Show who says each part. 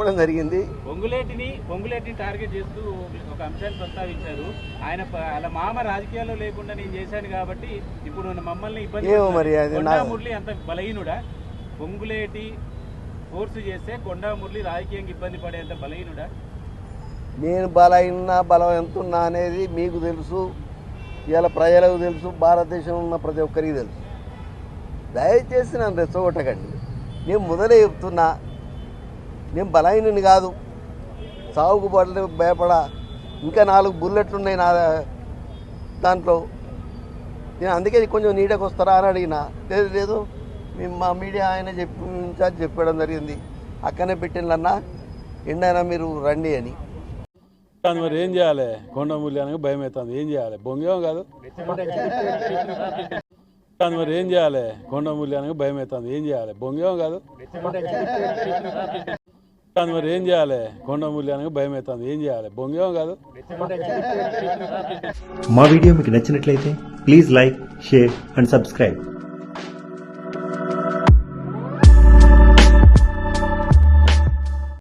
Speaker 1: చెప్పడం జరిగింది.
Speaker 2: పొంగులేటిని పొంగులేటిని టార్గెట్ చేస్తూ ఒక అంశాన్ని ప్రస్తావించారు. ఆయన అలా మామ రాజకీయాల్లో లేకుండా నేను చేశాను కాబట్టి ఇప్పుడు మమ్మల్ని ఇబ్బంది
Speaker 1: ఏమో మరి
Speaker 2: మురళి అంత బలహీనుడా? పొంగులేటి ఫోర్స్ చేస్తే కొండా మురళి రాజకీయంగా ఇబ్బంది పడేంత బలహీనుడా?
Speaker 1: నేను బలైన బలం ఎంత ఉన్నా అనేది మీకు తెలుసు. ఇవాళ ప్రజలకు తెలుసు భారతదేశంలో ఉన్న ప్రతి ఒక్కరికి తెలుసు. దయచేసి నన్ను రెచ్చగొట్టకండి. నేను మొదలే చెప్తున్నా నేను బలహీనని కాదు. సాగుకు పడలే భయపడా. ఇంకా నాలుగు బుల్లెట్లు ఉన్నాయి నా దాంట్లో. నేను అందుకే కొంచెం నీడకు వస్తారా అని అడిగిన. లేదు లేదు. మేము మా మీడియా ఆయన చెప్పి ఇన్ఛార్జ్ చెప్పడం జరిగింది. అక్కనే పెట్టిండ్లన్నా. ఎండైనా మీరు రండి అని.
Speaker 3: మరి ఏం చేయాలి? కొండ మూల్యానికి భయం అవుతుంది. ఏం చేయాలి? బొంగేం కాదు. కానీ మరి ఏం చేయాలి? కొండ మూల్యానికి భయం అవుతుంది. ఏం చేయాలి? బొంగేం కాదు. కానీ మరి ఏం చేయాలి? కొండ మూల్యానికి భయం అవుతుంది ఏం చేయాలి? బొంగేమో కాదు.
Speaker 4: మా వీడియో మీకు నచ్చినట్లయితే please like share and subscribe.